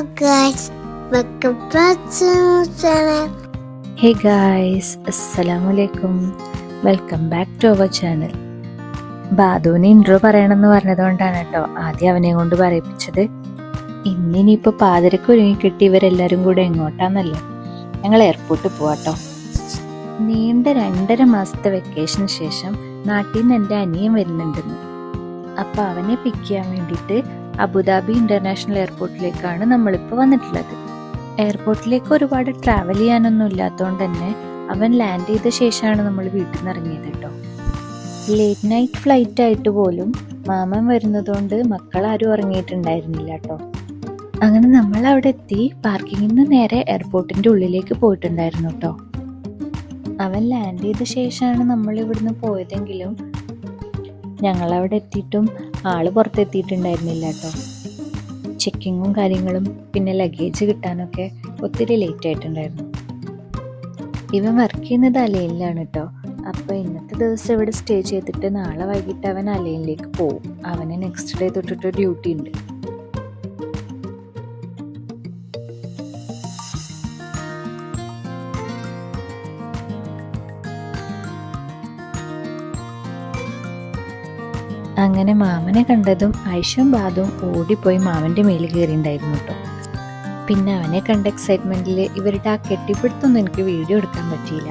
guys, welcome back to channel. Hey guys അസ്സലാമലൈക്കും welcome back to our channel ബാദുവിന് intro പറയണമെന്ന് പറഞ്ഞതുകൊണ്ടാണ് കേട്ടോ ആദ്യം അവനെ കൊണ്ട് പറയിപ്പിച്ചത്. ഇന്നിനിയിപ്പോൾ പാതിരക്ക് ഒരുങ്ങി കിട്ടി ഇവരെല്ലാവരും കൂടെ എങ്ങോട്ടാന്നല്ലേ? ഞങ്ങൾ എയർപോർട്ടിൽ പോവാട്ടോ നീണ്ട രണ്ടര മാസത്തെ വെക്കേഷന് ശേഷം നാട്ടിൽ നിന്ന് എന്റെ അനിയൻ വരുന്നുണ്ടെന്ന്. അപ്പോൾ അവനെ പിക്ക് ചെയ്യാൻ വേണ്ടിയിട്ട് അബുദാബി ഇന്റർനാഷണൽ എയർപോർട്ടിലേക്കാണ് നമ്മളിപ്പോൾ വന്നിട്ടുള്ളത്. എയർപോർട്ടിലേക്ക് ഒരുപാട് ട്രാവൽ ചെയ്യാനൊന്നും ഇല്ലാത്തതുകൊണ്ട് തന്നെ അവൻ ലാൻഡ് ചെയ്ത ശേഷമാണ് നമ്മൾ വീട്ടിൽ നിന്ന് ഇറങ്ങിയത് കേട്ടോ. ലേറ്റ് നൈറ്റ് ഫ്ലൈറ്റ് ആയിട്ട് പോലും മാമൻ വരുന്നതുകൊണ്ട് മക്കളാരും ഉറങ്ങിയിട്ടുണ്ടായിരുന്നില്ല കേട്ടോ. അങ്ങനെ നമ്മൾ അവിടെ എത്തി പാർക്കിങ്ങിൽ നിന്ന് നേരെ എയർപോർട്ടിന്റെ ഉള്ളിലേക്ക് പോയിട്ടുണ്ടായിരുന്നു കേട്ടോ. അവൻ ലാൻഡ് ചെയ്ത ശേഷമാണ് നമ്മൾ ഇവിടുന്ന് പോയതെങ്കിലും ഞങ്ങൾ അവിടെ എത്തിയിട്ടും ആൾ പുറത്തെത്തിയിട്ടുണ്ടായിരുന്നില്ല കേട്ടോ ചെക്കിങ്ങും കാര്യങ്ങളും പിന്നെ ലഗേജ് കിട്ടാനൊക്കെ ഒത്തിരി ലേറ്റ് ആയിട്ടുണ്ടായിരുന്നു. ഇവൻ വർക്ക് ചെയ്യുന്നത് അലയിലാണ് കേട്ടോ അപ്പോൾ ഇന്നത്തെ ദിവസം ഇവിടെ സ്റ്റേ ചെയ്തിട്ട് നാളെ വൈകിട്ട് അവൻ അലയിലേക്ക് പോകും അവന് നെക്സ്റ്റ് ഡേ തൊട്ടിട്ട് ഡ്യൂട്ടി ഉണ്ട്. അങ്ങനെ മാമനെ കണ്ടതും ഐഷും ബാദും ഓടിപ്പോയി മാമന്റെ മേലിൽ കയറിയിട്ടുണ്ടായിരുന്നു കേട്ടോ പിന്നെ അവനെ കണ്ട എക്സൈറ്റ്മെന്റിൽ ഇവരുടെ ആ കെട്ടിപ്പിടുത്തൊന്നും എനിക്ക് വീഡിയോ എടുക്കാൻ പറ്റിയില്ല.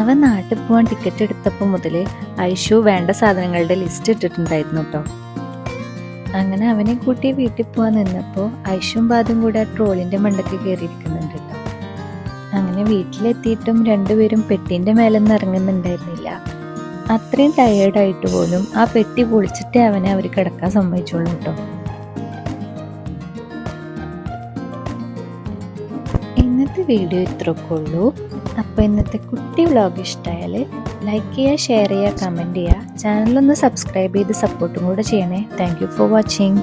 അവൻ നാട്ടിൽ പോകാൻ ടിക്കറ്റ് എടുത്തപ്പോൾ മുതൽ ഐഷു വേണ്ട സാധനങ്ങളുടെ ലിസ്റ്റ് ഇട്ടിട്ടുണ്ടായിരുന്നു കേട്ടോ അങ്ങനെ അവനെ കൂട്ടി വീട്ടിൽ പോകാൻ നിന്നപ്പോൾ ഐഷും ബാദും കൂടെ ആ ട്രോളിന്റെ മണ്ടയ്ക്ക് കയറിയിരിക്കുന്നുണ്ട് കേട്ടോ അങ്ങനെ വീട്ടിലെത്തിയിട്ടും രണ്ടുപേരും പെട്ടിന്റെ മേലൊന്നും ഇറങ്ങുന്നുണ്ടായിരുന്നില്ല. അത്രയും ടയേർഡായിട്ട് പോലും ആ പെട്ടി പൊളിച്ചിട്ടേ അവനെ അവർ കിടക്കാൻ സമ്മതിച്ചുള്ളൂ കേട്ടോ. ഇന്നത്തെ വീഡിയോ ഇത്രയൊക്കെ ഉള്ളൂ. അപ്പോൾ ഇന്നത്തെ കുട്ടി വ്ളോഗ് ഇഷ്ടമായാൽ ലൈക്ക് ചെയ്യുക ഷെയർ ചെയ്യുക കമന്റ് ചെയ്യുക. ചാനലൊന്ന് സബ്സ്ക്രൈബ് ചെയ്ത് സപ്പോർട്ടും കൂടെ ചെയ്യണേ. Thank for watching